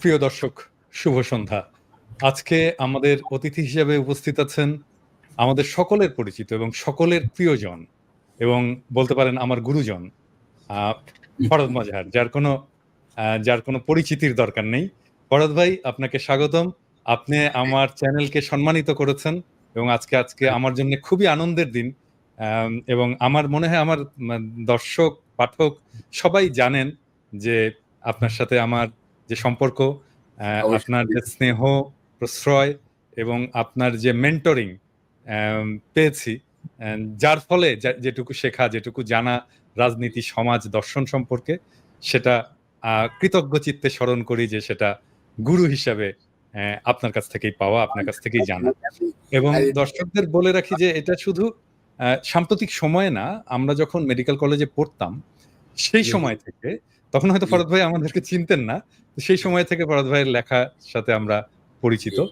সুপ্রিয় দর্শক, শুভ সন্ধ্যা। আজকে আমাদের অতিথি হিসেবে উপস্থিত আছেন আমাদের সকলের পরিচিত এবং সকলের প্রিয়জন এবং বলতে পারেন আমার গুরুজন ফরদ মজাহার যার কোনো যার কোনো পরিচিতির দরকার নেই। ফরদ ভাই, আপনাকে স্বাগতম। আপনি আমার চ্যানেলকে সম্মানিত করেছেন এবং আজকে আজকে আমার জন্য খুবই আনন্দের দিন। এবং আমার মনে হয় আমার দর্শক, পাঠক সবাই জানেন যে আপনার সাথে আমার যে সম্পর্ক আপনার যে স্নেহ প্রশ্রয় এবং আপনার যে মেন্টরিং পেয়েছি যার ফলে যেটুকু শেখা যেটুকু জানা রাজনীতি সমাজ দর্শন সম্পর্কে সেটা কৃতজ্ঞ চিত্তে স্মরণ করি যে সেটা গুরু হিসাবে আহ, আপনার কাছ থেকেই পাওয়া আপনার কাছ থেকেই জানা। এবং দর্শকদের বলে রাখি যে এটা শুধু আহ, সাম্প্রতিক সময়ে না আমরা যখন মেডিকেল কলেজে পড়তাম সেই সময় থেকে তখন হয়তো। ফরদ ভাই আমাদেরকে চিনতেন না। সেই সময় থেকে ফরদ ভাইয়ের লেখার সাথে আমরা পরিচিত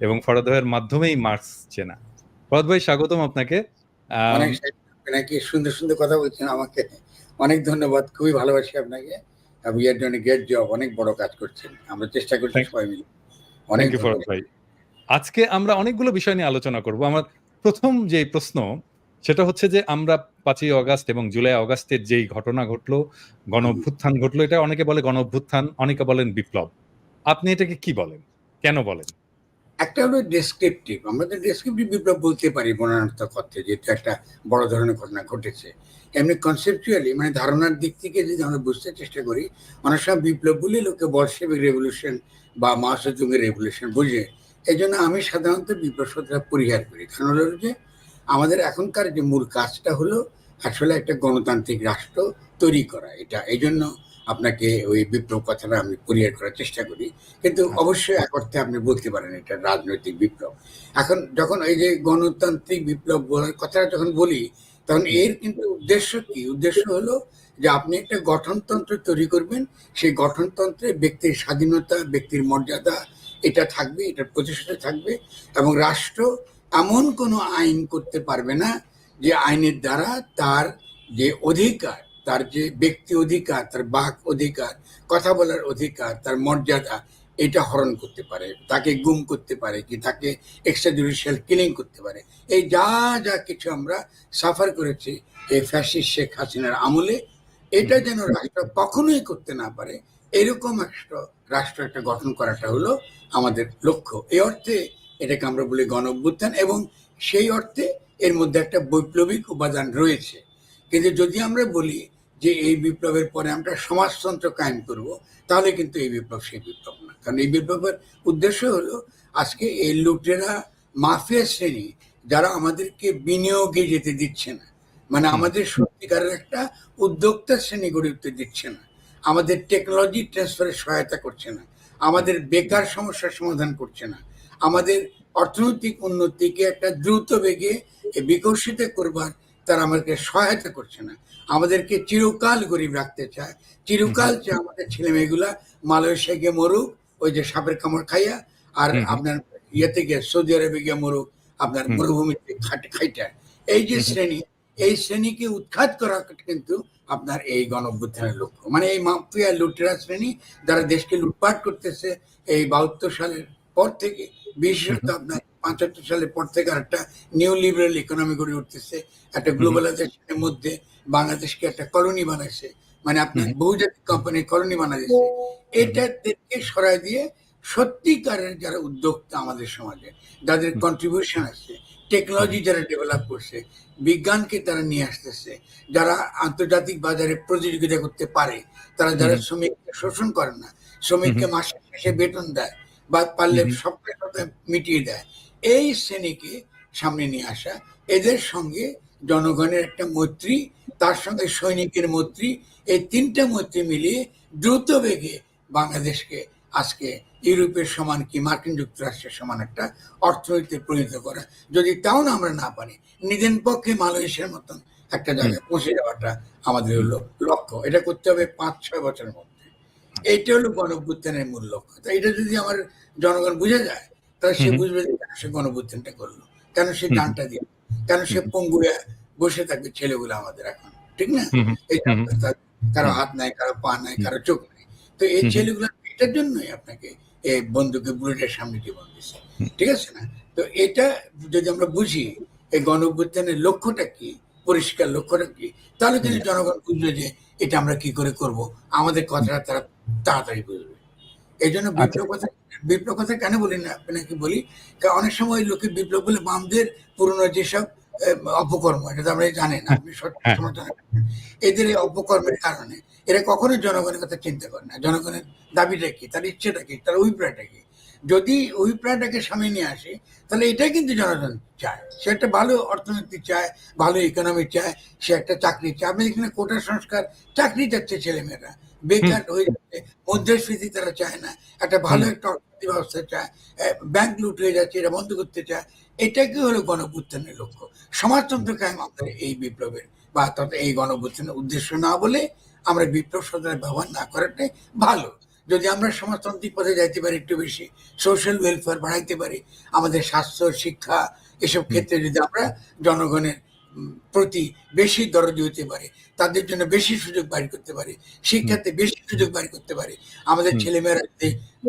এবং ফরদ ভাইয়ের মাধ্যমেই মার্কস চেনা। ফরদ ভাই স্বাগতম আপনাকে। নাকি? সুন্দর সুন্দর কথা বলছেন আমাকে। অনেক ধন্যবাদ খুবই ভালোবাসি আপনাকে। We are doing great job অনেক বড় কাজ করছেন। আমরা চেষ্টা করছি সবাই মিলে। অনেক ভাই। আজকে আমরা অনেকগুলো বিষয় নিয়ে আলোচনা করব। আমার প্রথম যে প্রশ্ন সেটা হচ্ছে যে আমরা পাঁচই অগাস্ট এবং জুলাই অগাস্টের যেই ঘটনা ঘটলো, গণ অভ্যুত্থান ঘটলো, এটা অনেকে বলে গণ অভ্যুত্থান, অনেকে বলেন বিপ্লব। আপনি এটাকে কি বলেন? কেন বলেন? একটা হলো ডেসক্রিপটিভ আমরা ডেসক্রিপটিভ বিপ্লব বলতে পারি বর্ণনাত্মক অর্থে, যেহেতু একটা বড় ধরনের ঘটনা ঘটেছে। এমনি কনসেপচুয়ালি মানে ধারণার দিক থেকে যদি আমরা বুঝতে চেষ্টা করি, অনেক সময় বিপ্লব বলে লোকে বলশেবিক রেভলিউশন বা মাসুজুঙ্গের রেভলিউশন বুঝে। এই জন্য আমি সাধারণত বিপ্লব শব্দটা পরিহার করি। কারণ হলো যে আমাদের এখনকার যে মূল কাজটা হলো আসলে একটা গণতান্ত্রিক রাষ্ট্র তৈরি করা। এটা এই জন্য আপনাকে ওই বিপ্লব কথাটা আমি পরিহার করার চেষ্টা করি। কিন্তু অবশ্যই এক অর্থে আপনি বলতে পারেন এটা রাজনৈতিক বিপ্লব। এখন যখন এই যে গণতান্ত্রিক বিপ্লব বলার কথাটা যখন বলি তখন এর কিন্তু উদ্দেশ্য কি? উদ্দেশ্য হলো যে আপনি একটা গঠনতন্ত্র তৈরি করবেন সেই গঠনতন্ত্রে ব্যক্তির স্বাধীনতা ব্যক্তির মর্যাদা এটা থাকবে এটা প্রতিষ্ঠা থাকবে এবং রাষ্ট্র এমন কোনো আইন করতে পারবে না যে আইনের দ্বারা তার যে অধিকার, তার যে ব্যক্তি অধিকার, তার বাক অধিকার, কথা বলার অধিকার, তার মর্যাদা, এটা হরণ করতে পারে, তাকে গুম করতে পারে, কি তাকে এক্সট্রা জুডিশিয়াল কিলিং করতে পারে। এই যা যা কিছু আমরা সাফার করেছি এই ফ্যাসিস্ট শেখ হাসিনার আমলে, এটা যেন রাষ্ট্র কখনোই করতে না পারে, এরকম একটা রাষ্ট্র একটা গঠন করাটা হলো আমাদের লক্ষ্য। এই অর্থে এটাকে আমরা বলি গণ অভ্যুত্থান এবং সেই অর্থে এর মধ্যে একটা বৈপ্লবিক উপাদান রয়েছে। কিন্তু যদি আমরা বলি যে এই বিপ্লবের পরে আমরা সমাজতন্ত্র কায়েম করব তাহলে কিন্তু এই বিপ্লব সেই বিপ্লব না। কারণ এই বিপ্লবের উদ্দেশ্য হলো আজকে এই লুটেরা মাফিয়া শ্রেণি যারা আমাদেরকে বিনিয়োগে যেতে দিচ্ছে না। মানে আমাদের সত্যিকারের একটা উদ্যোক্তা শ্রেণি গড়ে উঠতে দিচ্ছে না। আমাদের টেকনোলজি ট্রান্সফারে সহায়তা করছে না। আমাদের বেকার সমস্যার সমাধান করছে না। আমাদের অর্থনৈতিক উন্নতিকে একটা দ্রুত বেগে বিকশিত করবার তারা আমাদেরকে সহায়তা করছে না। আমাদেরকে চিরকাল গরিব রাখতে চায়। চিরকাল চায় আমাদের ছেলে মেয়েগুলা মালয়েশিয়া গিয়ে মরুক ওই যে সাপের কামড় খাইয়া আর। আপনার ইয়েতে গিয়ে সৌদি আরবে গিয়ে মরুক আপনার মরুভূমিতে খাট খাইটা। এই যে। শ্রেণি এই শ্রেণীকে উৎখাত করা কিন্তু আপনার এই গণ অভ্যুত্থানের লক্ষ্য। মানে এই মাফিয়া লুটেরা শ্রেণি যারা দেশকে লুটপাট করতেছে এই বাহাত্তর সালের পর থেকে বিশেষত আপনার পঁচাত্তর সালের পর থেকে আর একটা নিউ লিবারেল ইকোনমি গড়ে উঠতেছে একটা গ্লোবালাইজেশনের মধ্যে বাংলাদেশকে একটা কলোনি বানাইছে। মানে আপনার বহুজাতিক কোম্পানি কলোনি বানাইছে। এটাদেরকে সরাই দিয়ে সত্যিকারের যারা উদ্যোক্তা আমাদের সমাজে যাদের কন্ট্রিবিউশন আছে টেকনোলজি যারা ডেভেলপ করছে বিজ্ঞানকে তারা নিয়ে আসতেছে যারা আন্তর্জাতিক বাজারে প্রতিযোগিতা করতে পারে তারা যারা। শ্রমিককে শোষণ করে না শ্রমিককে। মাসে শেষে বেতন দেয় বা পারলে। সপ্তাহে সপ্তাহে মিটিয়ে দেয়। এই শ্রেণীকে সামনে নিয়ে আসা এদের সঙ্গে জনগণের একটা মৈত্রী তার সঙ্গে সৈনিকের মৈত্রী এই তিনটা মৈত্রী মিলিয়ে দ্রুত বেগে বাংলাদেশকে আজকে ইউরোপের সমান কি মার্কিন যুক্তরাষ্ট্রের সমান একটা অর্থনীতিতে পরিণত করা। যদি তাও না আমরা না পারি নিজের পক্ষে মালয়েশিয়ার মতন একটা জায়গায় পৌঁছে যাওয়াটা আমাদের হলো লক্ষ্য। এটা করতে হবে পাঁচ ছয় বছরের মধ্যে। এইটা হলো গণভ্যুত্থানের মূল লক্ষ্য তো এটা যদি আমার জনগণ বুঝে যায় তাহলে সে। বুঝবে যে কেন সে গণভ্যুত্থানটা করল কেন সে। গানটা দিল কেন সে পঙ্গু হয়ে বসে থাকবে ছেলেগুলো আমাদের এখন ঠিক না। এই। কারও হাত নাই কারও পা নাই কারও চোখ নাই তো এই। ছেলেগুলো এটার জন্যই আপনাকে এই বন্ধুকে বুলেটের সামনে জীবন দিচ্ছে ঠিক আছে না তো এটা যদি আমরা বুঝি এই গণ লক্ষ্যটা কি পরিষ্কার লক্ষ্যটা কি তাহলে কিন্তু জনগণ বুঝবে যে এটা আমরা কি করে করব আমাদের কথাটা তারা তাড়াতাড়ি বুঝবে এই জন্য আচ্ছা। বিপ্লব কথা বিপ্লব কথা কেন বলি না আপনাকে বলি? কারণ অনেক সময় লোকে বিপ্লব বলে বামদের পুরনো যেসব অপকর্ম এটা তো আমরা জানি না আপনি হ্যাঁ। এদের এই অপকর্মের কারণে এরা কখনোই জনগণের কথা চিন্তা করে না। জনগণের দাবিটা কি? তার ইচ্ছেটা কি? তার অভিপ্রায়টা কি? যদি অভিপ্রায়টাকে সামনে নিয়ে আসে তাহলে এটাই কিন্তু জনগণ চায়। সে একটা ভালো অর্থনীতি চায় ভালো ইকোনমি চায় সে একটা চাকরি চায়। আপনি এখানে কোটা সংস্কার চাকরি চাচ্ছে ছেলেমেয়েরা। বেকার হয়ে যাচ্ছে। মুদ্রাস্ফীতি তারা চায় না। একটা ভালো একটা অর্থনীতি ব্যবস্থা চায়। ব্যাংক লুট হয়ে যাচ্ছে এটা বন্ধ করতে চায়। এটাকে হলো গণভুত্থানের লক্ষ্য। সমাজতন্ত্র কায়েম আমাদের এই বিপ্লবের বা তথা এই গণভুত্থানের উদ্দেশ্য না বলে আমরা বিপ্লব শব্দের ব্যবহার না করাটাই ভালো। যদি আমরা সমাজতান্ত্রিক পথে যাইতে পারি একটু বেশি সোশ্যাল ওয়েলফেয়ার বাড়াইতে পারি আমাদের স্বাস্থ্য শিক্ষা এসব ক্ষেত্রে যদি আমরা জনগণের প্রতি বেশি দরদি হতে পারি তাদের জন্য বেশি সুযোগ বাড়ি করতে পারি শিক্ষাতে বেশি সুযোগ বাড়ি করতে পারি আমাদের। ছেলেমেয়েরা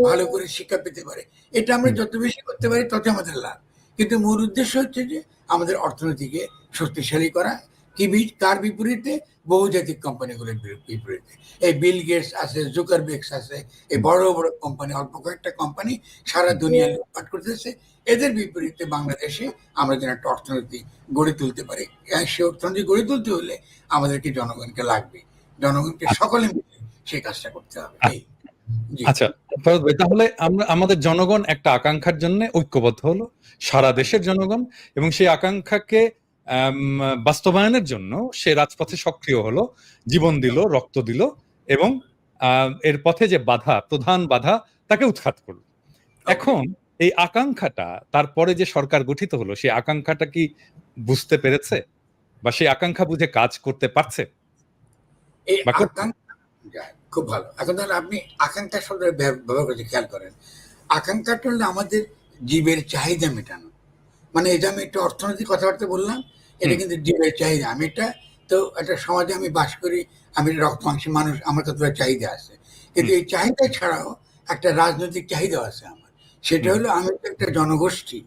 ভালো করে শিক্ষা পেতে পারে এটা আমরা যত বেশি করতে পারি তত আমাদের লাভ। কিন্তু মূল উদ্দেশ্য হচ্ছে যে আমাদের অর্থনীতিকে শক্তিশালী করা কি তার বিপরীতে বহুজাতিক কোম্পানিগুলোর বিপরীতে। এই বিল গেটস আছে জুকারবেক্স আছে এই বড় বড় কোম্পানি অল্প কয়েকটা কোম্পানি সারা দুনিয়া লুটপাট করতেছে এদের বিপরীতে বাংলাদেশে আমরা যেন একটা অর্থনীতি গড়ে তুলতে পারি। আর সে অর্থনীতি গড়ে তুলতে হলে আমাদেরকে জনগণকে লাগবে। জনগণকে সকলে মিলে সেই কাজটা করতে হবে। আচ্ছা। ভাই তাহলে আমরা আমাদের জনগণ একটা আকাঙ্ক্ষার জন্য ঐক্যবদ্ধ হলো। সারা দেশের জনগণ এবং সেই আকাঙ্ক্ষাকে বাস্তবায়নের জন্য সে রাজপথে সক্রিয় হলো জীবন দিল রক্ত দিল এবং আহ, এর পথে যে বাধা প্রধান বাধা তাকে উৎখাত করল। এখন এই আকাঙ্ক্ষাটা তারপরে যে সরকার গঠিত হলো সেই আকাঙ্ক্ষাটা কি বুঝতে পেরেছে? বা সেই আকাঙ্ক্ষা বুঝে কাজ করতে পারছে? এই খুব ভালো। এখন তাহলে আপনি আকাঙ্ক্ষা ব্যব- ব্যবহার করতে খেয়াল করেন। আকাঙ্ক্ষাটা হলো আমাদের জীবের চাহিদা মেটানো। মানে যে আমি একটু অর্থনৈতিক কথাবার্তা বললাম এটা কিন্তু জীবের চাহিদা। আমি এটা তো একটা সমাজে আমি বাস করি আমি রক্ত মাংসের মানুষ আমার কতটা চাহিদা আছে। কিন্তু এই চাহিদা ছাড়াও একটা রাজনৈতিক চাহিদা আছে আমার। সেটা। হলো আমি তো একটা জনগোষ্ঠী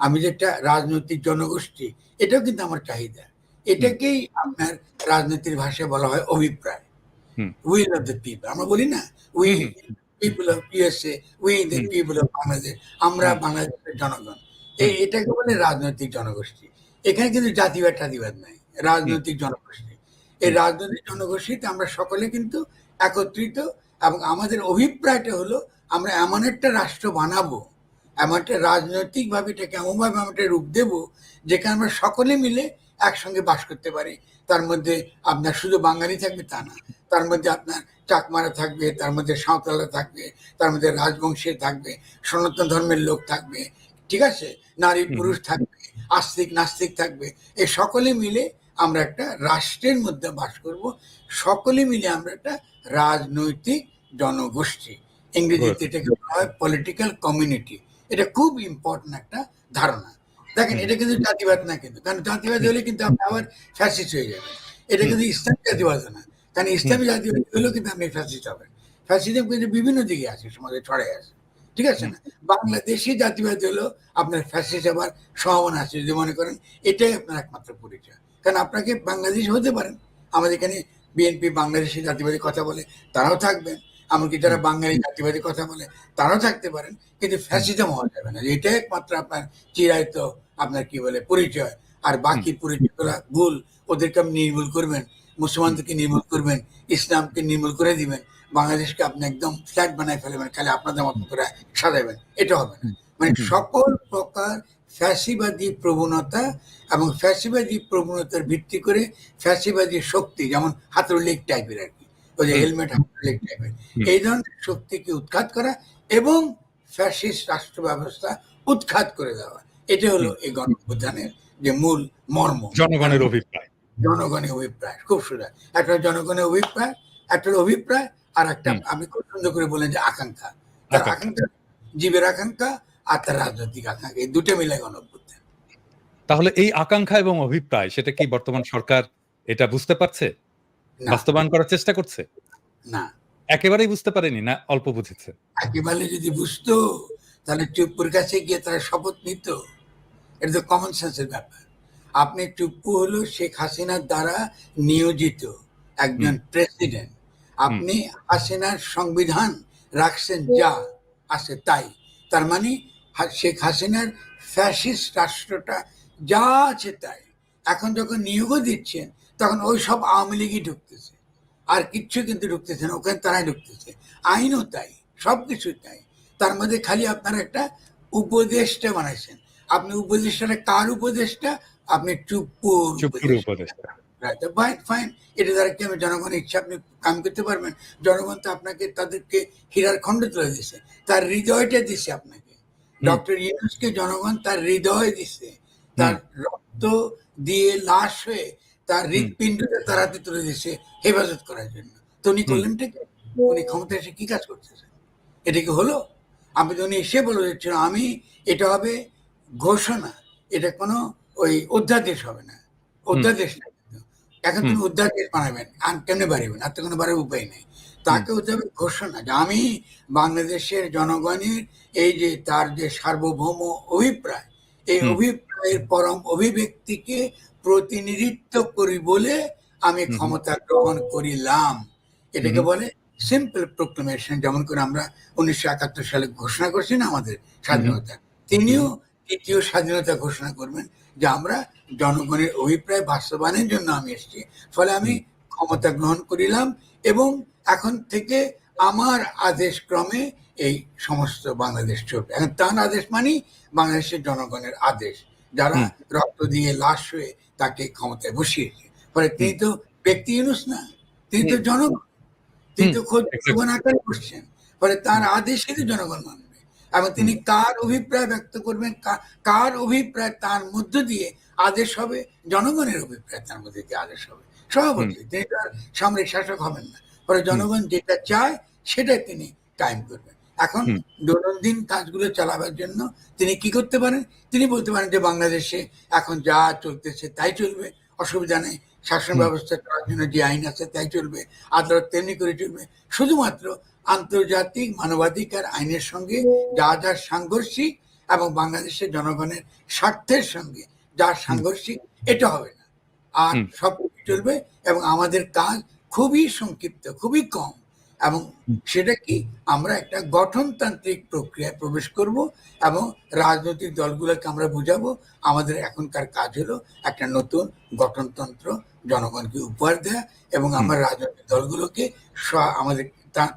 আমি যে একটা রাজনৈতিক জনগোষ্ঠী এটাও কিন্তু আমার চাহিদা। এটাকেই আপনার রাজনীতির ভাষায় বলা হয় অভিপ্রায়। উইল অফ দ্য পিপল আমরা বলি না we people of USA we the people of Bangladesh আমরা বাংলাদেশের জনগণ। এই এটাকে বলে রাজনৈতিক জনগোষ্ঠী। এখানে কিন্তু জাতিবাদ টাতিবাদ নাই রাজনৈতিক জনগোষ্ঠী। এই রাজনৈতিক জনগোষ্ঠীতে আমরা সকলে কিন্তু একত্রিত এবং আমাদের অভিপ্রায়টা হলো আমরা এমন একটা রাষ্ট্র বানাবো এমন একটা রাজনৈতিকভাবে এটাকে এমনভাবে আমরা একটা রূপ দেব যেখানে আমরা সকলে মিলে একসঙ্গে বাস করতে পারি। তার মধ্যে আপনার শুধু বাঙালি থাকবে তা না তার মধ্যে আপনার চাকমারা থাকবে তার মধ্যে সাঁওতালা থাকবে তার মধ্যে রাজবংশী থাকবে সনাতন ধর্মের লোক থাকবে ঠিক আছে? নারী পুরুষ থাকবে আস্তিক নাস্তিক থাকবে এই সকলে মিলে আমরা একটা রাষ্ট্রের মধ্যে বাস করব সকলে মিলে আমরা একটা রাজনৈতিক জনগোষ্ঠী। ইংরেজিতে এটাকে বলা হয় পলিটিক্যাল কমিউনিটি এটা খুব ইম্পর্টেন্ট একটা ধারণা। দেখেন এটা কিন্তু জাতিবাদ না কিন্তু। কারণ জাতিবাদ হলে কিন্তু আপনি আবার ফ্যাসিস্ট হয়ে যাবেন। এটা কিন্তু ইসলামী জাতিবাদ না। কারণ ইসলামী জাতিবাদ হলেও কিন্তু আপনি ফ্যাসিস্ট হবেন। ফ্যাসিজম কিন্তু বিভিন্ন দিকে আছে সমাজে ছড়াই আছে ঠিক আছে না? বাংলাদেশি জাতিবাদ হলো আপনার ফ্যাসিস্ট হবার সম্ভাবনা আছে। যদি মনে করেন এটাই আপনার একমাত্র পরিচয়। কারণ আপনাকে বাংলাদেশ হতে পারেন। আমাদের এখানে বিএনপি বাংলাদেশি জাতিবাদী কথা বলে তারাও থাকবেন। এমনকি যারা বাঙালি জাতিবাদী কথা বলে তারাও থাকতে পারেন কিন্তু ফ্যাসিজম হওয়া যাবে না। এটাই একমাত্র আপনার চিরায়ত আপনার কি বলে পরিচয়। আর বাকি পরিচয়গুলো ভুল ওদেরকে আপনি নির্মূল করবেন মুসলমানদেরকে নির্মূল করবেন ইসলামকে নির্মূল করে দিবেন বাংলাদেশকে আপনি একদম ফ্ল্যাট বানায় ফেলবেন খালি আপনাদের মতো করে সাজাবেন এটা হবে না। মানে সকল প্রকার ফ্যাসিবাদী প্রবণতা এবং ফ্যাসিবাদী প্রবণতার ভিত্তি করে ফ্যাসিবাদী শক্তি যেমন হাতরলিক টাইপের আর ওই যে হেলমেট টাইপের এই ধরনের শক্তিকে উৎখাত করা এবং ফ্যাসিস্ট রাষ্ট্র ব্যবস্থা উৎখাত করে দেওয়া। এটা হলো এই গণপ্রধানের যে মূল মর্ম। জনগণের অভিপ্রায়। জনগণের অভিপ্রায় খুব সুন্দর। একটা জনগণের অভিপ্রায় একটা অভিপ্রায় আর একটা আমি খুব সুন্দর করে বললেন যে আকাঙ্ক্ষা। তার আকাঙ্ক্ষা। জীবের আকাঙ্ক্ষা আর তার রাজনৈতিক আকাঙ্ক্ষা। এই দুটো মিলে তাহলে এই আকাঙ্ক্ষা এবং অভিপ্রায় সেটা কি বর্তমান সরকার এটা বুঝতে পারছে? বাস্তবায়ন করার চেষ্টা করছে না একেবারেই বুঝতে পারেনি না অল্প বুঝেছে? একেবারে যদি বুঝতো তাহলে টুপ্পুর কাছে গিয়ে তারা শপথ নিত। এটা তো কমন সেন্সের ব্যাপার। আপনি টুপ্পু হলো শেখ হাসিনার দ্বারা নিয়োজিত একজন প্রেসিডেন্ট। আপনি হাসিনার সংবিধান রাখছেন যা আছে তাই। তার মানে শেখ হাসিনার ফ্যাসিস্ট রাষ্ট্রটা যা আছে তাই। এখন যখন নিয়োগও দিচ্ছেন তখন ওই সব আওয়ামী লীগই ঢুকতেছে। আর কিচ্ছু কিন্তু ঢুকতেছে না। ওখানে তারাই ঢুকতেছে। আইনও তাই, সবকিছু তাই। তার মধ্যে খালি আপনারা একটা উপদেষ্টা বানাইছেন। আপনি উপদেষ্টাটা কার উপদেষ্টা? আপনি টুপ্পুর চুপ্পুর উপদেষ্টা। উপদেষ্টা। Right fine, fine. এটা দ্বারা কি জনগণের ইচ্ছা আপনি কাম করতে পারবেন? জনগণ তো আপনাকে তাদেরকে হীরার খন্ড তুলে দিছে। তার হৃদয়টা দিছে আপনাকে। ডক্টর ইউনূসকে জনগণ তার হৃদয় দিছে। তার রক্ত দিয়ে লাশ হয়ে তার হুম। হৃৎপিণ্ডটা তার তুলে দিছে হেফাজত করার জন্য। তো উনি। করলেনটা কি? উনি ক্ষমতায় এসে কি কাজ করতেছেন? এটা কি হলো? আমি তো উনি এসে বলে দিচ্ছেন আমি এটা হবে ঘোষণা। এটা কোনো ওই অধ্যাদেশ হবে না। অধ্যাদেশ না এখন। তিনি অধ্যাদেশ বানাবেন। আর কেমনে বাড়াবেন? আর তো কোনো বাড়ার উপায় নেই। তাকে হতে হবে ঘোষণা যে আমি বাংলাদেশের জনগণের এই যে তার যে সার্বভৌম অভিপ্রায়, এই অভিপ্রায়ের পরম অভিব্যক্তিকে প্রতিনিধিত্ব করি বলে আমি। ক্ষমতা গ্রহণ করিলাম। এটাকে বলে সিম্পল প্রোক্লেমেশন যেমন করে আমরা ১৯৭১ সালে ঘোষণা করছি না আমাদের। স্বাধীনতা। তিনিও তৃতীয় স্বাধীনতা ঘোষণা করবেন যে আমরা জনগণের অভিপ্রায় বাস্তবায়নের জন্য আমি এসেছি। ফলে আমি ক্ষমতা গ্রহণ করিলাম এবং এখন থেকে আমার আদেশ ক্রমে এই সমস্ত বাংলাদেশ চলবে। এখন তার আদেশ মানেই বাংলাদেশের জনগণের আদেশ। যারা রক্ত দিয়ে লাশ হয়ে তাকে ক্ষমতায় বসিয়েছে। ফলে তিনি তো ব্যক্তি ইউনূস না। তিনি তো জনগণ। তিনি তো এক্সাক্টলি। জনগণ আকারে বসছেন। ফলে তার হুম। আদেশই তো জনগণ মানবে। এবং তিনি কার অভিপ্রায় ব্যক্ত করবেন, কার অভিপ্রায় তার মধ্য দিয়ে আদেশ হবে, জনগণের অভিপ্রায় তার মধ্যে দিয়ে আদেশ হবে। সভাপতি তিনি তো আর সামরিক শাসক হবেন না। ফলে জনগণ যেটা চায় সেটাই তিনি কায়েম করবেন। এখন দৈনন্দিন কাজগুলো চালাবার জন্য তিনি কি করতে পারেন? তিনি বলতে পারেন যে বাংলাদেশে এখন যা চলতেছে তাই চলবে। অসুবিধা নেই। শাসন ব্যবস্থা করার জন্য যে আইন আছে তাই চলবে। আদালত তেমনি করে চলবে। শুধুমাত্র আন্তর্জাতিক মানবাধিকার আইনের সঙ্গে যা, যা সাংঘর্ষিক এবং বাংলাদেশের জনগণের স্বার্থের সঙ্গে যা সাংঘর্ষিক এটা হবে না। আর। সবকিছু চলবে এবং আমাদের কাজ খুবই সংক্ষিপ্ত, খুবই কম। এবং। সেটা কি? আমরা একটা গঠনতান্ত্রিক প্রক্রিয়ায় প্রবেশ করব এবং রাজনৈতিক দলগুলোকে আমরা বুঝাবো আমাদের এখনকার কাজ হলো একটা নতুন গঠনতন্ত্র জনগণকে উপহার দেয়া এবং। আমরা রাজনৈতিক দলগুলোকে আমাদের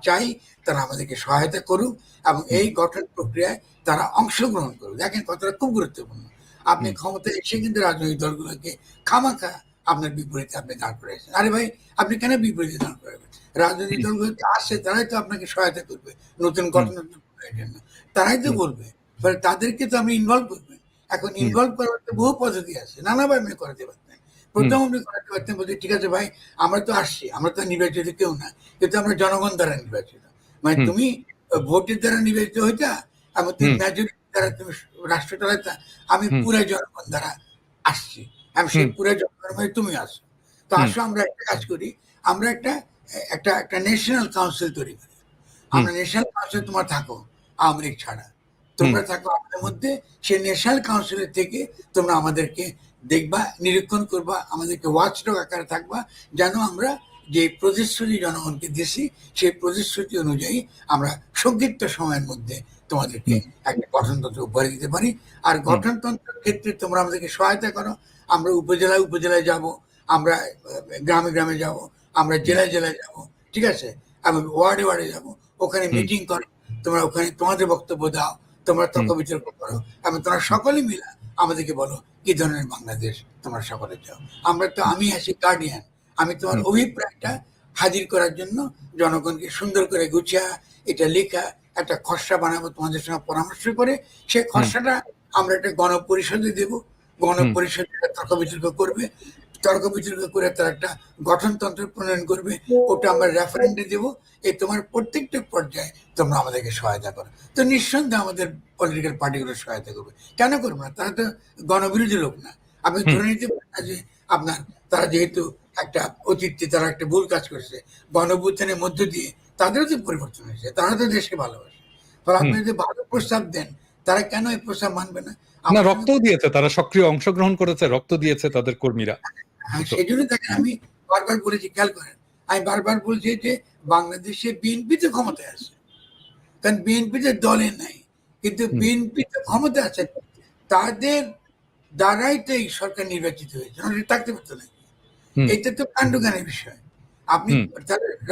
চাই তারা আমাদেরকে সহায়তা করুক এবং এই গঠন প্রক্রিয়ায় তারা অংশগ্রহণ করুক। দেখেন কথাটা খুব গুরুত্বপূর্ণ। আপনি হুম। ক্ষমতায় এসে কিন্তু রাজনৈতিক দলগুলোকে খামাখা আপনার বিপরীতে আপনি দাঁড় করাইছেন। আরে ভাই আপনি কেন বিপরীতে দাঁড় করাবেন? রাজনৈতিক আসছে তারাই তো আপনাকে সহায়তা করবে নতুন। তারাই তো বলবে। ফলে তাদেরকে তো আপনি ইনভলভ করবেন। এখন ইনভলভ করার বহু পদ্ধতি আছে। নানাভাবে করাতে পারতেন। ১ম আপনি করাতে পারতেন বলতে ঠিক আছে ভাই আমরা তো আসছি। আমরা তো নির্বাচিত কেউ না। কিন্তু আমরা জনগণ দ্বারা নির্বাচিত। মানে তুমি ভোটের দ্বারা নির্বাচিত হইতা এবং তুমি মেজরিটি দ্বারা তুমি রাষ্ট্র চালাইতা। আমি। পুরা জনগণ দ্বারা আসছি। আমি সেই। পুরা জনগণের মধ্যে তুমি আসো। তো আসো আমরা একটা কাজ করি। আমরা একটা একটা একটা ন্যাশনাল কাউন্সিল তৈরি করি। আমরা ন্যাশনাল কাউন্সিল তোমরা থাকো আওয়ামী লীগ ছাড়া। তোমরা থাকো আমাদের মধ্যে সেই ন্যাশনাল কাউন্সিলের থেকে তোমরা আমাদেরকে দেখবা, নিরীক্ষণ করবা, আমাদেরকে ওয়াচডগ আকারে থাকবা যেন আমরা যে প্রতিশ্রুতি জনগণকে দিয়েছি সেই প্রতিশ্রুতি অনুযায়ী আমরা সংক্ষিপ্ত সময়ের মধ্যে তোমাদেরকে একটা গঠনতন্ত্র উপহার দিতে পারি। আর। গঠনতন্ত্রের ক্ষেত্রে তোমরা আমাদেরকে সহায়তা করো। আমরা উপজেলায়, উপজেলায় যাব। আমরা গ্রামে, গ্রামে যাব। আমরা জেলায়, জেলায় যাব ঠিক আছে? এবং ওয়ার্ডে, ওয়ার্ডে যাব। ওখানে মিটিং করো। তোমরা ওখানে তোমাদের বক্তব্য দাও। তোমরা তর্ক বিতর্ক করো এবং তোমরা সকলে মিলে আমাদেরকে বলো কি ধরনের বাংলাদেশ তোমরা সকলে চাও। আমরা তো আমি আছি গার্ডিয়ান। আমি তোমার অভিপ্রায়টা হাজির করার জন্য জনগণকে সুন্দর করে গুছিয়ে এটা লেখা একটা খসড়া বানাবো তোমাদের সঙ্গে পরামর্শ করে সেই। খসড়াটা আমরা একটা গণপরিষদে দেব। গণপরিষদ তর্ক বিতর্ক করবে। তর্ক বিতর্ক করে তারা একটা গঠনতন্ত্র প্রণয়ন করবে। ওটা আমরা রেফারেন্ডে দেব। এই তোমার প্রত্যেকটা পর্যায়ে তোমরা আমাদেরকে সহায়তা করো। তো নিঃসন্দেহে আমাদের পলিটিক্যাল পার্টিগুলো সহায়তা করবে। কেন করবে না? তারা তো গণবিরোধী লোক না। আপনি ধরে নিতে পারেন না যে আপনার তারা যেহেতু একটা অতীতে তারা একটা ভুল কাজ করছে। গণঅভ্যুত্থানের মধ্য দিয়ে তাদেরও তো পরিবর্তন হয়েছে তারা তো দেশকে ভালোবাসে ফলে আপনি যদি ভালো প্রস্তাব দেন তারা কেন এই প্রস্তাব মানবে না না আমার রক্তও দিয়েছে তারা সক্রিয় অংশগ্রহণ করেছে রক্ত দিয়েছে তাদের কর্মীরা হ্যাঁ, সেই জন্য দেখেন আমি বারবার বলেছি খেয়াল করেন আমি বারবার বলছি যে বাংলাদেশে বিএনপি তো ক্ষমতায় আছে। কারণ বিএনপি তো দলে নাই কিন্তু হুম। বিএনপি তো ক্ষমতা আছে তাদের দ্বারাই তো এই সরকার নির্বাচিত হয়েছে থাকতে পারতো না। এটা তো কাণ্ডজ্ঞানের বিষয়। আপনি।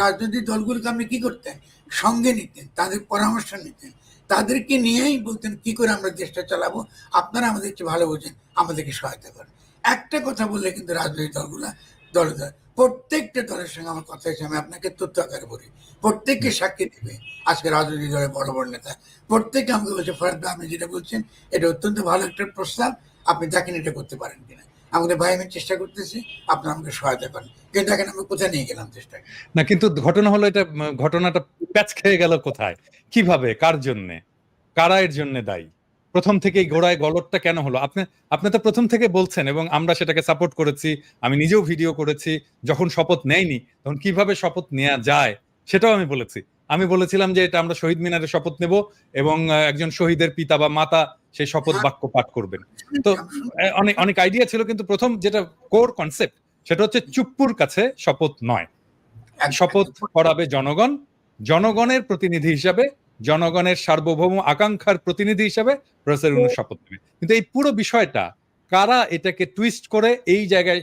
রাজনৈতিক দলগুলোকে আপনি কি করতেন? সঙ্গে নিতেন তাদের পরামর্শ নিতেন তাদেরকে নিয়েই বলতেন কি করে আমরা দেশটা চালাবো? আপনারা আমাদের চেয়ে ভালো বোঝেন আমাদেরকে সহায়তা করেন। একটা কথা বললে কিন্তু রাজনৈতিক দলগুলা দলে প্রত্যেকটা দলের সঙ্গে আমার কথা হয়েছে আমি আপনাকে তথ্য আকারে বলি। প্রত্যেককে সাক্ষী দিবে। আজকে রাজনৈতিক দলের বড় বড় নেতা প্রত্যেকে আমাকে বলছে, ফরাদ আপনি যেটা বলছেন, এটা অত্যন্ত ভালো একটা প্রস্তাব। আপনি দেখেন এটা করতে পারেন কিনা। আমাদের ভাই, আমি চেষ্টা করতেছি, আপনারা আমাকে সহায়তা করেন। কিন্তু দেখেন আমি কোথায় নিয়ে গেলাম চেষ্টা? না, কিন্তু ঘটনা হলো এটা, ঘটনাটা প্যাচ খেয়ে গেল কোথায়? কীভাবে? কার জন্য? কারা এর জন্য দায়ী? প্রথম থেকেই ঘোড়ায় গলতটা কেন হলো? আপনি আপনি তো প্রথম থেকে বলছেন এবং আমরা সেটাকে সাপোর্ট করেছি আমি নিজেও ভিডিও করেছি যখন শপথ নেয়নি তখন কীভাবে শপথ নেওয়া যায় সেটাও আমি বলেছি। আমি বলেছিলাম যে এটা আমরা শহীদ মিনারে শপথ নেব এবং একজন শহীদের পিতা বা মাতা সেই শপথ বাক্য পাঠ করবেন। তো অনেক অনেক আইডিয়া ছিল কিন্তু প্রথম যেটা কোর কনসেপ্ট সেটা হচ্ছে চুপ্পুর কাছে শপথ নয়। শপথ করাবে জনগণ জনগণের প্রতিনিধি হিসাবে জনগণের সার্বভৌম আকাঙ্ক্ষার প্রতিনিধি হিসাবে প্রফেসর ইউনূস শপথ নেবে কিন্তু এই পুরো বিষয়টা কারা এটাকে টুইস্ট করে এই জায়গায়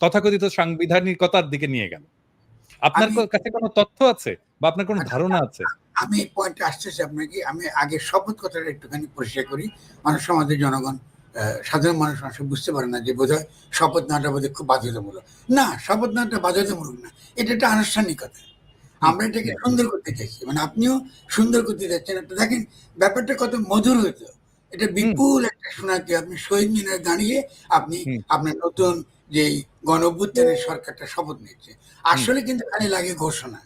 তথাকথিত সাংবিধানিকতার দিকে নিয়ে গেল? আপনার কাছে কোনো তথ্য আছে? বা আপনার কোনো ধারণা আছে? আমি এই পয়েন্টে আসতেছি আপনাকে আমি আগে শপথ কথাটা একটুখানি পরিষ্কার করি। মানুষ আমাদের জনগণ আহ, সাধারণ মানুষ সময় বুঝতে পারে না যে বোধহয় শপথ নেওয়াটা বোধহয় খুব বাধ্যতামূলক। না শপথ নেওয়াটা বাধ্যতামূলক না। এটা একটা আনুষ্ঠানিকতা। আমরা এটাকে সুন্দর করতে চাইছি। মানে আপনিও সুন্দর করতে চাচ্ছেন। একটা দেখেন ব্যাপারটা কত মধুর হইতো এটা বিপুল একটা শোনাতে আপনি শহীদ মিনারে দাঁড়িয়ে আপনি আপনার নতুন যে গণ অভ্যুত্থানের সরকারটা শপথ নিচ্ছে। আসলে কিন্তু খালি লাগে ঘোষণা।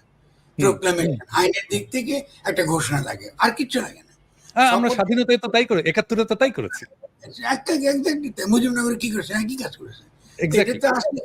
প্রোক্লামেশন আইনের দিক থেকে একটা ঘোষণা লাগে। আর কিচ্ছু লাগে না। হ্যাঁ, আমরা স্বাধীনতায় তো তাই করে একাত্তরে তো তাই করেছি। একটা মুজিবনগর কি করছে? হ্যাঁ কি কাজ করেছে? এটা তো আসলে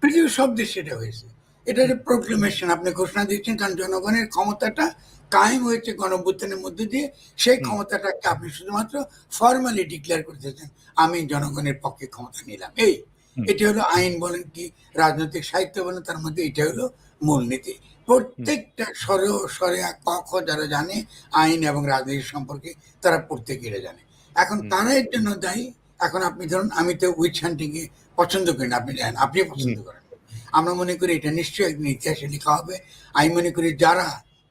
পৃথিবীর সব দেশে এটা হয়েছে। এটা একটা প্রোক্লেমেশন আপনি ঘোষণা দিচ্ছেন কারণ জনগণের ক্ষমতাটা কায়েম হয়েছে গণভ্যুত্থানের মধ্যে দিয়ে সেই। ক্ষমতাটাকে আপনি শুধুমাত্র ফর্মালি ডিক্লেয়ার করতেছেন আমি জনগণের পক্ষে ক্ষমতা নিলাম। এই। এটি হলো আইন বলেন কি রাজনৈতিক সাহিত্য বলেন তার মধ্যে এটা হলো মূলনীতি। প্রত্যেকটা স্বরে স্বরে ক খ যারা জানে আইন এবং রাজনীতি সম্পর্কে তারা প্রত্যেকে এটা জানে। এখন। তারা এর জন্য দায়ী। এখন আপনি ধরুন আমি তো উইচ হান্টিং পছন্দ করি না আপনি জানেন আপনি পছন্দ করেন। আমরা মনে করি এটা নিশ্চয়ই একদিন ইতিহাসে লেখা হবে। আমি মনে করি যারা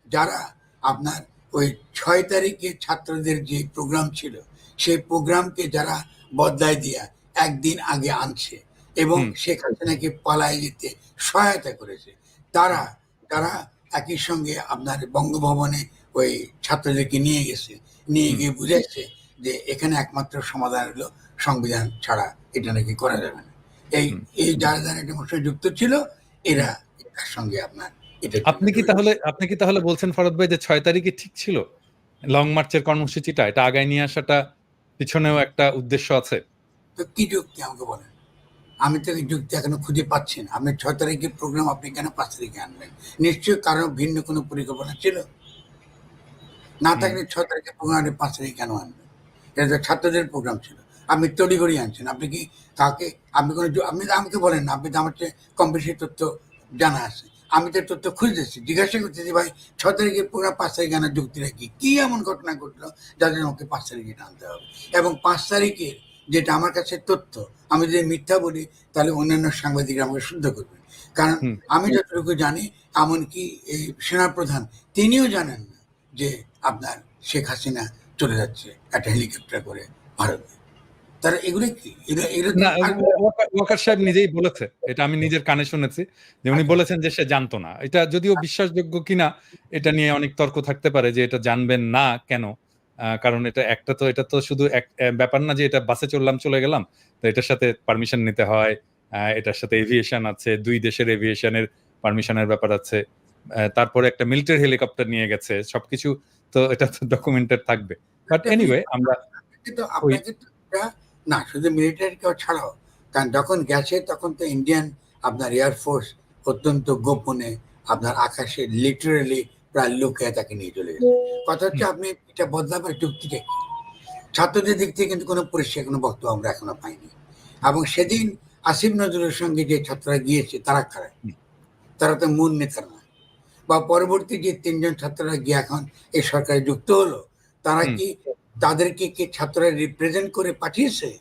যারা আপনার ওই ছয় তারিখে ছাত্রদের যে প্রোগ্রাম ছিল সেই প্রোগ্রামকে যারা বদলায় দিয়া একদিন আগে আনছে এবং। শেখ হাসিনাকে পালায় যেতে সহায়তা করেছে। তারা তারা একই সঙ্গে আপনার বঙ্গভবনে ওই ছাত্রদেরকে নিয়ে গেছে। নিয়ে গিয়ে বুঝাইছে যে এখানে একমাত্র সমাধান হলো সংবিধান ছাড়া এটা নাকি করা যাবে না। এই এই যারা যারা যুক্ত ছিল এরা এটার সঙ্গে আপনার আপনি কি তাহলে আপনি কি তাহলে বলছেন ফরাদ ভাই যে ছয় তারিখে ঠিক ছিল? লং মার্চের কর্মসূচিটা এটা আগায় নিয়ে আসাটা পিছনেও একটা উদ্দেশ্য আছে? তো কি যুক্তি আমাকে বলেন? আমি তো এই যুক্তি এখনও খুঁজে পাচ্ছি না। আপনি ছয় তারিখের প্রোগ্রাম আপনি কেন পাঁচ তারিখে আনবেন নিশ্চয়ই কারও ভিন্ন কোনো পরিকল্পনা ছিল? না থাকলে ছয় তারিখের প্রোগ্রাম আপনি পাঁচ তারিখে কেন আনবেন? এটা ছাত্রদের প্রোগ্রাম ছিল। আপনি তড়িঘড়ি আনছেন। আপনি কি কাকে আপনি কোনো আপনি আমাকে বলেন না আপনি তো আমার চেয়ে কম বেশি তথ্য জানা আছে। আমি তো তথ্য খুঁজতেছি জিজ্ঞাসা করতেছি ভাই ছ তারিখের প্রোগ্রাম পাঁচ তারিখে আনার যুক্তিটা কি কি এমন ঘটনা ঘটলো যাদের আমাকে পাঁচ তারিখে আনতে হবে? এবং পাঁচ তারিখের যেটা আমার কাছে তথ্য আমি যদি মিথ্যা বলি তাহলে অন্যান্য সাংবাদিকরা আমাকে শুদ্ধ করবেন কারণ আমি যতটুকু জানি এমনকি এই সেনাপ্রধান তিনিও জানেন না যে আপনার শেখ হাসিনা চলে যাচ্ছে একটা হেলিকপ্টার করে ভারতে। তারা এগুলো কি? ওয়াকার- সাহেব নিজেই বলেছে এটা আমি নিজের কানে শুনেছি যে উনি বলেছেন যে সে জানতো না। এটা যদিও বিশ্বাসযোগ্য কিনা এটা নিয়ে অনেক তর্ক থাকতে পারে যে এটা জানবেন না কেন। কারণ এটা একটা তো এটা তো শুধু এক ব্যাপার না যে এটা বাসে চললাম চলে গেলাম তো এটার সাথে পারমিশন নিতে হয় এটার সাথে এভিয়েশন আছে দুই দেশের এভিয়েশনের পারমিশনের ব্যাপার আছে তারপরে একটা মিলিটারি হেলিকপ্টার নিয়ে গেছে সবকিছু তো এটা তো ডকুমেন্টেড থাকবে। বাট এনিওয়ে আমরা কিন্তু আপনাকে না শুধু মিলিটারি কেউ ছাড়াও কারণ যখন গেছে তখন তো ইন্ডিয়ান আপনার এয়ারফোর্স অত্যন্ত গোপনে আপনার আকাশে লিটারেলি প্রায় লুকিয়ে তাকে নিয়ে চলে গেছে। কথা হচ্ছে আপনি এটা বদলাবার যুক্তিটা কি? ছাত্রদের দিক থেকে কিন্তু কোনো পরিষ্কার কোনো বক্তব্য আমরা এখনও পাইনি। এবং সেদিন আসিফ নজরুলের সঙ্গে যে ছাত্ররা গিয়েছে তারা খারাপ। তারা তো মূল নেতারা না। বা পরবর্তী যে তিনজন ছাত্ররা গিয়ে এখন এই সরকারে যুক্ত হলো তারা কি তাদেরকে কি ছাত্ররা রিপ্রেজেন্ট করে পাঠিয়েছে?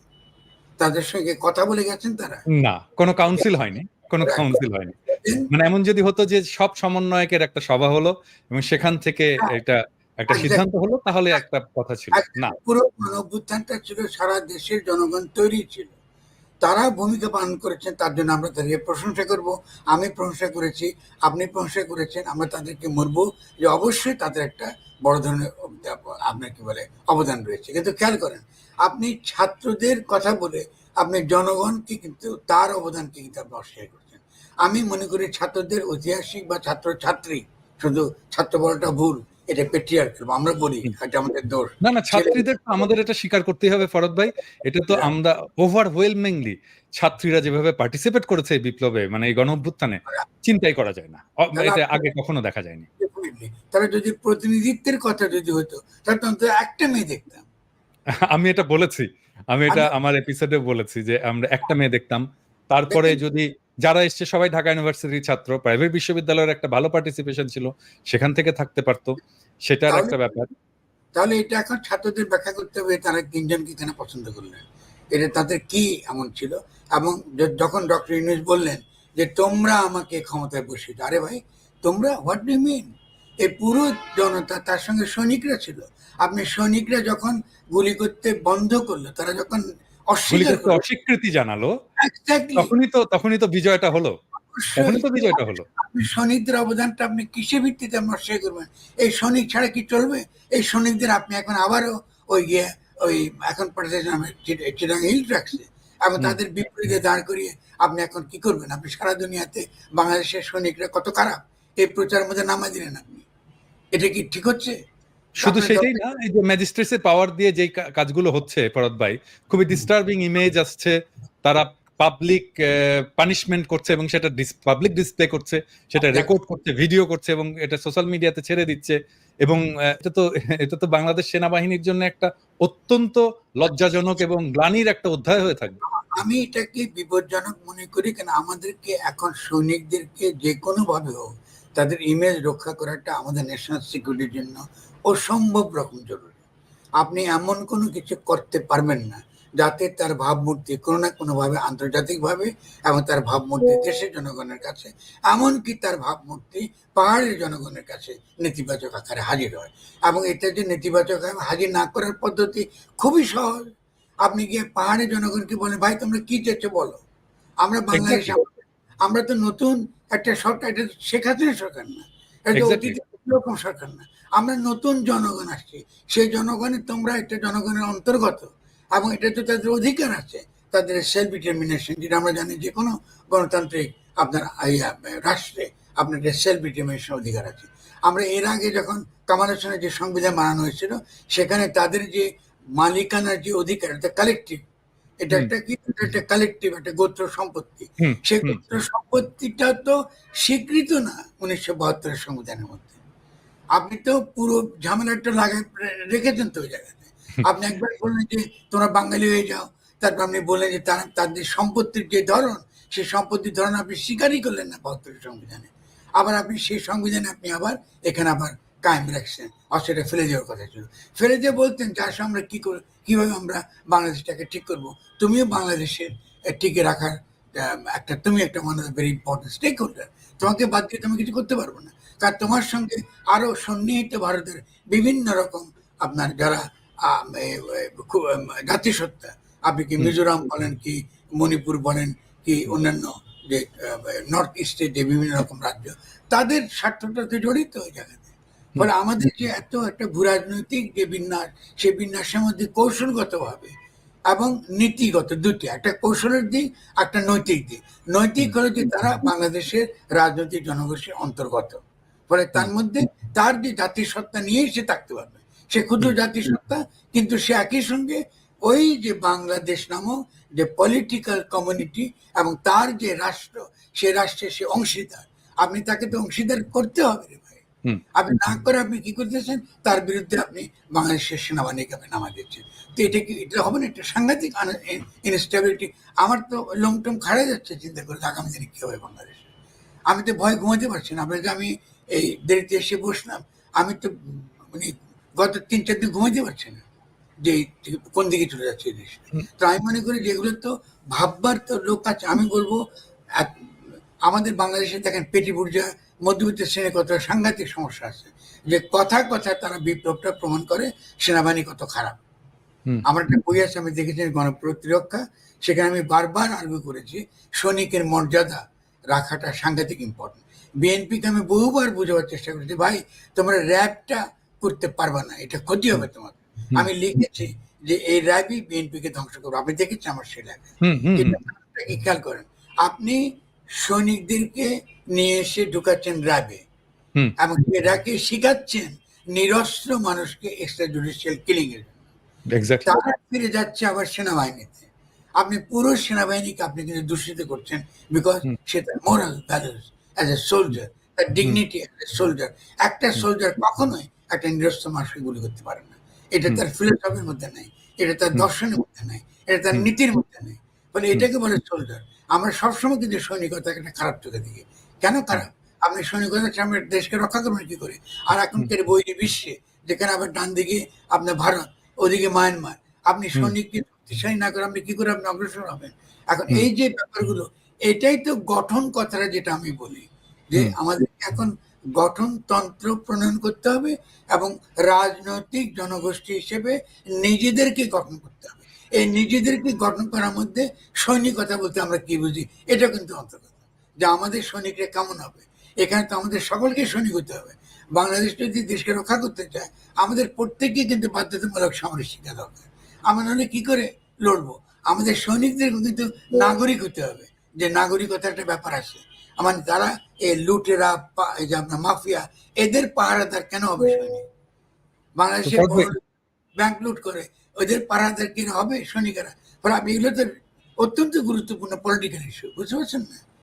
তাদের সঙ্গে কথা বলে গেছেন তারা? না কোনো কাউন্সিল হয়নি কোনো কাউন্সিল হয়নি। মানে এমন যদি হতো যে সব সমন্বয়কের একটা সভা হলো এবং সেখান থেকে এটা একটা সিদ্ধান্ত হলো তাহলে একটা কথা ছিল। না। পুরো অভ্যুত্থানটা ছিল সারা দেশের জনগণ তৈরি ছিল। তারা ভূমিকা পালন করেছেন, তার জন্য আমরা তাদেরকে প্রশংসা করব। আমি প্রশংসা করেছি, আপনি প্রশংসা করেছেন, আমরা তাদেরকে মরবো যে অবশ্যই তাদের একটা বড় ধরনের আপনার কি বলে অবদান রয়েছে। কিন্তু খেয়াল করেন, আপনি ছাত্রদের কথা বলে আপনি জনগণকে কিন্তু তার অবদানকে কিন্তু আপনি অস্বীকার করছেন। আমি মনে করি ছাত্রদের ঐতিহাসিক বা ছাত্র ছাত্রী শুধু ছাত্র বলাটা ভুল এটা আমরা বলি এটা আমাদের দোষ। না না ছাত্রীদের আমাদের এটা স্বীকার করতেই হবে ফরদ ভাই। এটা তো আমরা ওভারওয়েলমিংলি ছাত্রীরা যেভাবে পার্টিসিপেট করেছে এই বিপ্লবে মানে এই গণ অভ্যুত্থানে চিন্তাই করা যায় না। এটা আগে কখনো দেখা যায়নি. তারা যদি প্রতিনিধিত্বের কথা যদি হতো তাহলে তো একটা মেয়ে দেখতাম। আমি এটা বলেছি। আমি এটা আমার এপিসোডে বলেছি যে আমরা একটা মেয়ে দেখতাম। তারপরে যদি যারা এসছে সবাই ঢাকা ইউনিভার্সিটির ছাত্র। প্রাইভেট বিশ্ববিদ্যালয়ের একটা ভালো পার্টিসিপেশন ছিল সেখান থেকে থাকতে পারতো। সেটার একটা ব্যাপার। তাহলে এটা এখন ছাত্রদের ব্যাখ্যা করতে হবে তারা তিনজনকে কেন পছন্দ করলেন? এটা তাদের কি এমন ছিল? এবং যখন ডক্টর ইউনুস বললেন যে তোমরা আমাকে ক্ষমতায় বসিয়ে আরে ভাই তোমরা হোয়াট ডু মিন এই পুরো জনতা তার সঙ্গে সৈনিকরা ছিল। আপনি সৈনিকরা যখন গুলি করতে বন্ধ করল তারা যখন অস্বীকৃতি জানালো। তখনই তো তখনই তো বিজয়টা হলো। তখনই তো বিজয়টা হলো। সৈনিকদের অবদানটা আপনি কিসের ভিত্তিতে আপনি অস্বীকার করবেন এই সৈনিক ছাড়া কি চলবে? এই সৈনিকদের আপনি এখন আবারও ওই গিয়ে ওই এখন চিরাং হিল ট্রাক্সে এবং তাদের বিপরীতে দাঁড় করিয়ে আপনি এখন কি করবেন? আপনি সারা দুনিয়াতে বাংলাদেশের সৈনিকরা কত খারাপ? এই প্রচারের মধ্যে নামা দিলেন আপনি। এটা কি ঠিক হচ্ছে? শুধু সেটাই না এই যে ম্যাজিস্ট্রেটসের পাওয়ার দিয়ে কা- কাজগুলো হচ্ছে ফরদ ভাই খুবই ডিস্টার্বিং ইমেজ আসছে। তারা পাবলিক পানিশমেন্ট করছে এবং সেটা পাবলিক ডিসপ্লে করছে সেটা আচ্ছা। রেকর্ড করছে ভিডিও করছে এবং এটা সোশ্যাল মিডিয়াতে ছেড়ে দিচ্ছে। এবং এটা তো এটা তো বাংলাদেশ সেনাবাহিনীর জন্য একটা অত্যন্ত লজ্জাজনক এবং গ্লানির একটা অধ্যায় হয়ে থাকবে। আমি এটাকে বিপজ্জনক মনে করি কেন আমাদেরকে এখন সৈনিকদেরকে যে কোনো ভাবে হোক তাদের ইমেজ রক্ষা করাটা আমাদের ন্যাশনাল সিকিউরিটির জন্য অসম্ভব রকম জরুরি। আপনি এমন কোনো কিছু করতে পারবেন না যাতে তার ভাবমূর্তি কোনো না কোনোভাবে আন্তর্জাতিকভাবে এবং তার ভাবমূর্তি দেশের জনগণের কাছে এমনকি তার ভাবমূর্তি পাহাড়ের জনগণের কাছে নেতিবাচক আকারে হাজির হয়। এবং এটা যে নেতিবাচক হাজির না করার পদ্ধতি খুবই সহজ। আপনি গিয়ে পাহাড়ের জনগণকে বলেন ভাই তোমরা কি চেয়েছো বলো? আমরা বাংলাদেশ আমরা তো নতুন একটা সরকার এটা শেখ হাসিনা সরকার না। এটা Exactly. এরকম সরকার না আমরা নতুন জনগণ আসছি। সেই জনগণে তোমরা একটা জনগণের অন্তর্গত। এবং এটা তো তাদের অধিকার আছে। তাদের সেলফ ডিটারমিনেশন যেটা আমরা জানি যে কোনো গণতান্ত্রিক আপনার রাষ্ট্রে আপনার সেলফ ডিটারমিনেশন অধিকার আছে। আমরা এর আগে যখন কামাল হোসেনের যে সংবিধান বানানো হয়েছিল সেখানে তাদের যে মালিকানার যে অধিকার এটা কালেকটিভ এটা একটা কি? এটা একটা কালেকটিভ একটা গোত্র সম্পত্তি। সেই গোত্র সম্পত্তিটা তো স্বীকৃত না উনিশশো বাহাত্তরের সংবিধানের মধ্যে। আপনি তো পুরো ঝামেলাটা লাগাই রেখেছেন তো ওই জায়গাতে। আপনি একবার বললেন যে তোমরা বাঙালি হয়ে যাও। তারপর আপনি বললেন যে তারা তাদের সম্পত্তির যে ধরন সেই সম্পত্তির ধরন আপনি স্বীকারই করলেন না বাহাত্তরের সংবিধানে। আবার আপনি সেই সংবিধানে আপনি আবার এখানে আবার কায়েম রাখছেন। আর সেটা ফেলে দেওয়ার কথা ছিল। ফেলে দিয়ে বলতেন যার সঙ্গে আমরা কি করে কীভাবে আমরা বাংলাদেশটাকে ঠিক করব? তুমিও বাংলাদেশের টিকে রাখার একটা তুমি একটা মানে ভেরি ইম্পর্টেন্ট স্টেক হোল্ডার তোমাকে বাদ দিয়ে তুমি কিছু করতে পারব না। কারণ তোমার সঙ্গে আরও সন্নিহিত ভারতের বিভিন্ন রকম আপনার যারা জাতিসত্তা আপনি কি মিজোরাম বলেন কি মণিপুর বলেন কি অন্যান্য যে নর্থ ইস্টের যে বিভিন্ন রকম রাজ্য তাদের স্বার্থটা তো জড়িত ওই জায়গাতে। ফলে আমাদের যে এত একটা ভূরাজনৈতিক যে বিন্যাস সেই বিন্যাসের মধ্যে কৌশলগতভাবে এবং নীতিগত দুটি একটা কৌশলের দিক একটা নৈতিক দিক। নৈতিক হলো যে তারা বাংলাদেশের রাজনৈতিক জনগোষ্ঠীর অন্তর্গত। ফলে তার মধ্যে তার যে জাতিসত্তা নিয়েই সে থাকতে পারবে। সে ক্ষুদ্র জাতিসত্তা কিন্তু সে একই সঙ্গে ওই যে বাংলাদেশ নামক যে পলিটিক্যাল কমিউনিটি এবং তার যে রাষ্ট্র সে রাষ্ট্রের সে অংশীদার। আপনি তাকে তো অংশীদার করতে হবে রে ভাই। আপনি না করে আপনি কি করতেছেন? তার বিরুদ্ধে আপনি বাংলাদেশের সেনাবাহিনীকে আপনি নামা দিচ্ছেন। তো এটা কি এটা হবে না? একটা সাংঘাতিক ইনস্টেবিলিটি আমার তো লং টম খাড়া যাচ্ছে চিন্তা করে। আগামী দিনে কি হবে বাংলাদেশে? আমি তো ভয় ঘুমাতে পারছি না। আমি এই দেরিতে এসে বসলাম। আমি তো মানে গত তিন চার দিন ঘুমাইতে পারছি না। যে কোন দিকে চলে যাচ্ছে দেশটা। তো আমি মনে করি যেগুলো তো ভাববার তো লোক আছে। আমি বলব আমাদের বাংলাদেশে দেখেন পেটি বুর্জা মধ্যবিত্ত শ্রেণির কত সাংঘাতিক সমস্যা আছে। যে কথা কথা তারা বিপ্লবটা প্রমাণ করে সেনাবাহিনী কত খারাপ। আমার একটা বই আছে আমি দেখেছি গণপ্রতিরক্ষা। সেখানে আমি বারবার আর্গু করেছি সৈনিকের মর্যাদা রাখাটা সাংঘাতিক ইম্পর্টেন্ট বিএনপিকে আমি বহুবার বোঝাবার চেষ্টা করেছি ভাই তোমরা র্যাবটা করতে পারবে না এটা ক্ষতি হবে তোমার আমি লিখেছি যে এই র্যাবই বিএনপিকে ধ্বংস করবে। আপনি দেখেছেন আমার সেই র্যাবে। খেয়াল করেন? আপনি সৈনিকদেরকে নিয়ে এসে ঢুকাচ্ছেন র্যাবে। এবং এরাকে শিখাচ্ছেন নিরস্ত্র মানুষকে এক্সট্রা জুডিশিয়াল কিলিং এর তারা ফিরে যাচ্ছে আবার সেনাবাহিনীতে। আপনি পুরো সেনাবাহিনীকে আপনি কিন্তু দূষিত করছেন বিকজ। সে তার moral values as a soldier তার ডিগনিটি অ্যাজ এ সোলজার একটা সোলজার কখনোই একটা নিরস্ত্র মানুষকে গুলি করতে পারে না। এটা তার ফিলোসফির মধ্যে নাই এটা তার। দর্শনের মধ্যে নাই এটা তার। নীতির মধ্যে নেই। ফলে এটাকে বলে সোলজার আমরা সবসময় কিন্তু সৈনিকতাকে একটা খারাপ চোখে দেখি। কেন খারাপ? আপনি সৈনিকতা আমরা দেশকে রক্ষা করবেন কি করে? আর এখনকার বৈরী বিশ্বে যেখানে আবার ডান দিকে আপনার ভারত ওদিকে মায়ানমার। আপনি। সৈনিককে শক্তিশালী না করে আপনি কি করে আপনি অগ্রসর হবেন? এখন। এই যে ব্যাপারগুলো এটাই তো গঠন কথাটা যেটা আমি বলি যে আমাদের এখন গঠনতন্ত্র প্রণয়ন করতে হবে এবং রাজনৈতিক জনগোষ্ঠী হিসেবে নিজেদেরকে গঠন করতে হবে। এই নিজেদেরকে গঠন করার মধ্যে সৈনিকতা বলতে আমরা কি বুঝি? এটা কিন্তু অন্তর্গত। যে আমাদের সৈনিকরা কেমন হবে? এখানে তো আমাদের সকলকে সৈনিক হতে হবে। বাংলাদেশ যদি দেশকে রক্ষা করতে চায় আমাদের প্রত্যেককে কিন্তু বাধ্যতামূলক সামরিক শিক্ষা দরকার। আমরা নাহলে কি করে লড়বো? আমাদের সৈনিকদের কিন্তু নাগরিক হতে হবে। যে নাগরিকতা একটা ব্যাপার আছে। আমার যারা এই লুটেরা এই যে আপনার মাফিয়া এদের পাহারাদার কেন হবে সৈনিক বাংলাদেশে ব্যাংক লুট করে ওদের পাহারাদার কেন হবে সৈনিকেরা ফলে আপনি এগুলো তো অত্যন্ত গুরুত্বপূর্ণ পলিটিক্যাল ইস্যু বুঝতে পারছেন না?